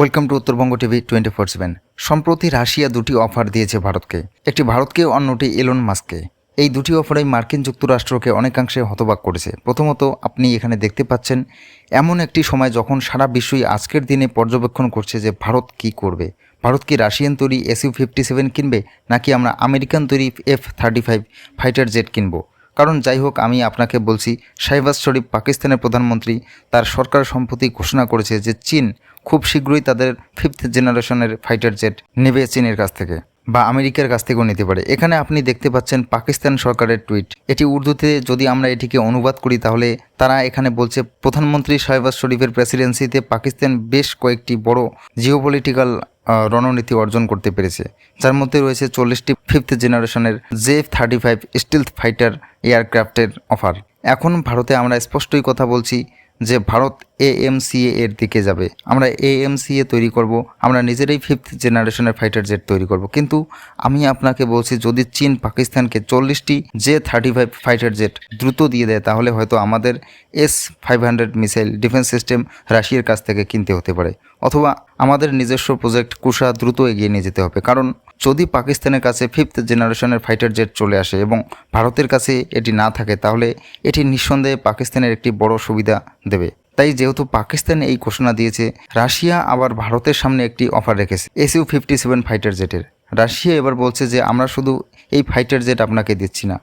Welcome to Uttarbanga TV twenty four seven সম্প্রতি Russia দুটি offer দিয়েছে ভারতকে। একটি ভারতকে, অন্যটি এলন মাস্ককে এই দুটি অফারেই মার্কিন যুক্তরাষ্ট্রকে অনেকাংশে হতবাক করেছে। প্রথমত, আপনি এখানে দেখতে পাচ্ছেন, এমন একটি সময় যখন সারা বিশ্বই আজকের দিনে পর্যবেক্ষণ করছে যে ভারত কি করবে। ভারত কি রাশিয়ান তৈরি এসইউ ফিফটি সেভেন কিনবে, নাকি আমরা আমেরিকান তৈরি F thirty five fighter jet কিনবো? কারণ যাই হোক, আমি আপনাকে বলছি, শাহবাজ শরীফ পাকিস্তানের প্রধানমন্ত্রী, তার সরকার সম্প্রতি ঘোষণা করেছে যে চীন খুব শীঘ্রই তাদের ফিফথ জেনারেশনের ফাইটার জেট নেবে চীনের কাছ থেকে। বা আমেরিকার কাছ থেকেও নিতে পারে। এখানে আপনি দেখতে পাচ্ছেন পাকিস্তান সরকারের টুইট। এটি উর্দুতে যদি আমরা এটিকে অনুবাদ করি, তাহলে তারা এখানে বলছে, প্রধানমন্ত্রী শাহবাজ শরীফের প্রেসিডেন্সিতে পাকিস্তান বেশ কয়েকটি বড় জিওপলিটিক্যাল রণনীতি অর্জন করতে পেরেছে। যার মধ্যে রয়েছে চল্লিশটি ফিফথ জেনারেশনের J thirty five stealth fighter এয়ারক্রাফটের offer. এখন ভারতে আমরা স্পষ্টই কথা বলছি যে, ভারত এএমসিএ এর দিকে যাবে। আমরা এএমসিএ তৈরি করব, আমরা নিজেরাই ফিফথ জেনারেশনের ফাইটার জেট তৈরি করব। কিন্তু আমি আপনাকে বলছি, যদি চীন পাকিস্তানকে চল্লিশটি J thirty five fighter jet দ্রুত দিয়ে দেয়, তাহলে হয়তো আমাদের S five hundred missile defence system রাশিয়ার কাছ থেকে কিনতে হতে পারে। অথবা আমাদের নিজস্ব প্রজেক্ট কুষা দ্রুত এগিয়ে নিয়ে যেতে হবে। কারণ যদি পাকিস্তানের কাছে ফিফথ জেনারেশনের ফাইটার জেট চলে আসে এবং ভারতের কাছে এটি না থাকে, তাহলে এটি নিঃসন্দেহে পাকিস্তানের একটি বড় সুবিধা দেবে। তাই যেহেতু পাকিস্তান এই ঘোষণা দিয়েছে, রাশিয়া আবার ভারতের সামনে একটি অফার রেখেছে এসইউ ফিফটি সেভেন ফাইটার জেটের রাশিয়া এবার বলছে যে, আমরা শুধু এই ফাইটার জেট আপনাকে দিচ্ছি না,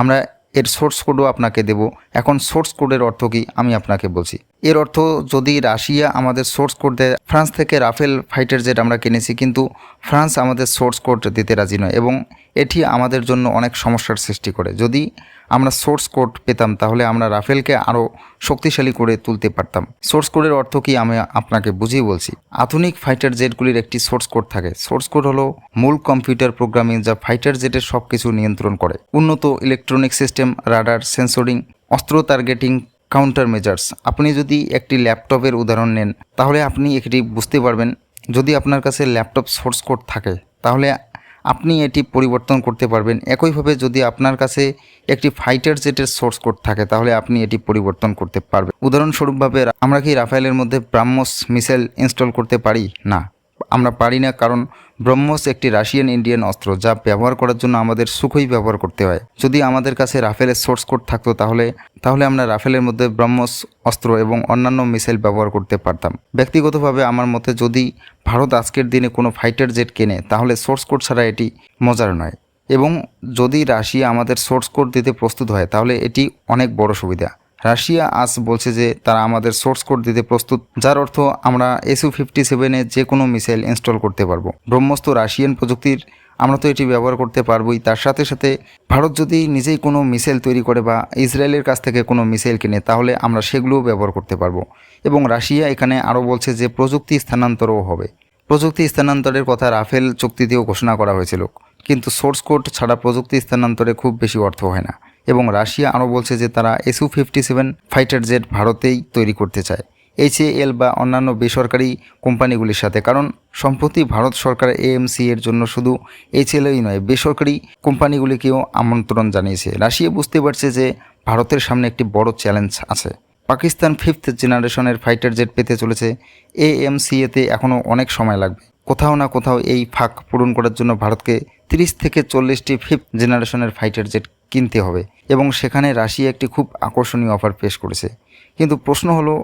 আমরা এর সোর্স কোডও আপনাকে দেব। এখন সোর্স কোডের অর্থ কি, আমি আপনাকে বলছি। এর অর্থ, যদি রাশিয়া আমাদের সোর্স কোড দেয়, ফ্রান্স থেকে রাফেল ফাইটার জেট আমরা কিনেছি, কিন্তু ফ্রান্স আমাদের সোর্স কোড দিতে রাজি নয় এবং এটি আমাদের জন্য অনেক সমস্যার সৃষ্টি করে। যদি আমরা সোর্স কোড পেতাম, তাহলে আমরা রাফেলকে আরও শক্তিশালী করে তুলতে পারতাম। সোর্স কোডের অর্থ কি আমি আপনাকে বুঝিয়ে বলছি। আধুনিক ফাইটার জেটগুলির একটি সোর্স কোড থাকে। সোর্স কোড হলো মূল কম্পিউটার প্রোগ্রামিং যা ফাইটার জেটের সব কিছু নিয়ন্ত্রণ করে। উন্নত ইলেকট্রনিক সিস্টেম, রাডার, সেন্সরিং, অস্ত্র টার্গেটিং, কাউন্টার মেজার্স। আপনি যদি একটি ল্যাপটপের উদাহরণ নেন, তাহলে আপনি এটি বুঝতে পারবেন। যদি আপনার কাছে ল্যাপটপ সোর্স কোড থাকে, তাহলে আপনি এটি পরিবর্তন করতে পারবেন। একইভাবে যদি আপনার কাছে একটি ফাইটার জেটের সোর্স কোড থাকে, তাহলে আপনি এটি পরিবর্তন করতে পারবেন। উদাহরণস্বরূপভাবে, আমরা কি রাফায়েলের মধ্যে ব্রাহ্মস মিসাইল ইনস্টল করতে পারি? না। আমরা পারি না, কারণ ব্রহ্মস একটি রাশিয়ান ইন্ডিয়ান অস্ত্র যা ব্যবহার করার জন্য আমাদের সুখই ব্যবহার করতে হয়। যদি আমাদের কাছে রাফেলের সোর্স কোড থাকতো তাহলে তাহলে আমরা রাফেলের মধ্যে ব্রহ্মস অস্ত্র এবং অন্যান্য মিসাইল ব্যবহার করতে পারতাম। ব্যক্তিগতভাবে আমার মতে যদি ভারত আজকের দিনে কোনো ফাইটার জেট কেনে, তাহলে সোর্স কোড ছাড়া এটি মজার নয়। এবং যদি রাশিয়া আমাদের সোর্স কোড দিতে প্রস্তুত হয়, তাহলে এটি অনেক বড় সুবিধা। রাশিয়া আজ বলছে যে তারা আমাদের সোর্স কোড দিতে প্রস্তুত, যার অর্থ আমরা এসু ফিফটি সেভেনে যে কোনো মিসাইল ইনস্টল করতে পারব। ব্রহ্মস্ত রাশিয়ান প্রযুক্তির আমরা তো এটি ব্যবহার করতে পারবোই। তার সাথে সাথে ভারত যদি নিজেই কোনো মিসাইল তৈরি করে বা ইসরায়েলের কাছ থেকে কোনো মিসাইল কিনে, তাহলে আমরা সেগুলোও ব্যবহার করতে পারব। এবং রাশিয়া এখানে আরও বলছে যে প্রযুক্তি স্থানান্তরও হবে। প্রযুক্তি স্থানান্তরের কথা রাফেল চুক্তিতেও ঘোষণা করা হয়েছিল। কিন্তু সোর্স কোড ছাড়া প্রযুক্তি স্থানান্তরে খুব বেশি অর্থ হয় না। এবং রাশিয়া আরও বলছে যে তারা SU fifty seven fighter jet ভারতেই তৈরি করতে চায়। এইচএএল বা অন্যান্য বেসরকারি কোম্পানিগুলির সাথে, কারণ সম্প্রতি ভারত সরকার এএমসি এর জন্য শুধু এইচএলই নয়, বেসরকারি কোম্পানিগুলিকেও আমন্ত্রণ জানিয়েছে। রাশিয়া বুঝতে পারছে যে ভারতের সামনে একটি বড় চ্যালেঞ্জ আছে। পাকিস্তান ফিফথ জেনারেশনের ফাইটার জেট পেতে চলেছে এএমসিএতে এখনও অনেক সময় লাগবে। কোথাও না কোথাও এই ফাঁক পূরণ করার জন্য ভারতকে তিরিশ থেকে চল্লিশটি ফিফথ জেনারেশনের ফাইটার জেট কিনতে হবে। এবং সেখানে রাশিয়া একটি খুব আকর্ষণীয় অফার পেশ করেছে। কিন্তু প্রশ্ন হলো,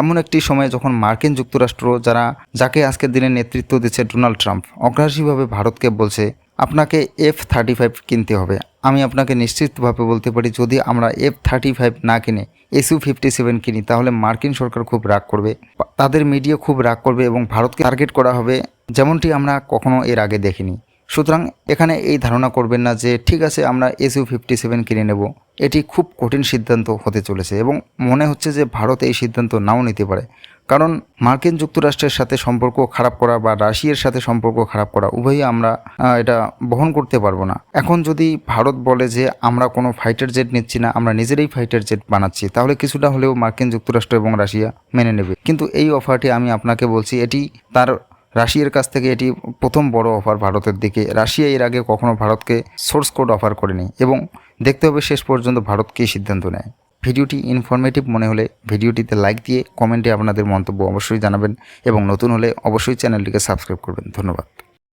এমন একটি সময়ে যখন মার্কিন যুক্তরাষ্ট্র যারা, যাকে আজকের দিনে নেতৃত্ব দিচ্ছে ডোনাল্ড ট্রাম্প, অগ্রাসীভাবে ভারতকে বলছে, আপনাকে এফ থার্টি ফাইভ কিনতে হবে। আমি আপনাকে নিশ্চিতভাবে বলতে পারি, যদি আমরা এফ থার্টি ফাইভ না কিনে এসইউ ফিফটি সেভেন কিনি, তাহলে মার্কিন সরকার খুব রাগ করবে। তাদের মিডিয়া খুব রাগ করবে এবং ভারতকে টার্গেট করা হবে, যেমনটি আমরা কখনো এর আগে দেখিনি। সুতরাং এখানে এই ধারণা করবেন না যে ঠিক আছে, আমরা এসইউ ফিফটি সেভেন কিনে নেব। এটি খুব কঠিন সিদ্ধান্ত হতে চলেছে এবং মনে হচ্ছে যে ভারত এই সিদ্ধান্ত নাও নিতে পারে। কারণ মার্কিন যুক্তরাষ্ট্রের সাথে সম্পর্ক খারাপ করা বা রাশিয়ার সাথে সম্পর্ক খারাপ করা, উভয়ই আমরা এটা বহন করতে পারব না। এখন যদি ভারত বলে যে আমরা কোনো ফাইটার জেট নিচ্ছি না, আমরা নিজেরাই ফাইটার জেট বানাচ্ছি, তাহলে কিছুটা হলেও মার্কিন যুক্তরাষ্ট্র এবং রাশিয়া মেনে নেবে। কিন্তু এই অফারটি আমি আপনাকে বলছি, এটি তার রাশিয়ার কাছ থেকে এটি প্রথম বড় অফার ভারতের দিকে। রাশিয়া এর আগে কখনও ভারতকে সোর্স কোড অফার করেনি এবং দেখতে হবে শেষ পর্যন্ত ভারত কী সিদ্ধান্ত নেয়। ভিডিওটি ইনফরমেটিভ মনে হলে ভিডিওটিতে লাইক দিয়ে কমেন্টে আপনাদের মন্তব্য অবশ্যই জানাবেন এবং নতুন হলে অবশ্যই চ্যানেলটিকে সাবস্ক্রাইব করবেন। ধন্যবাদ।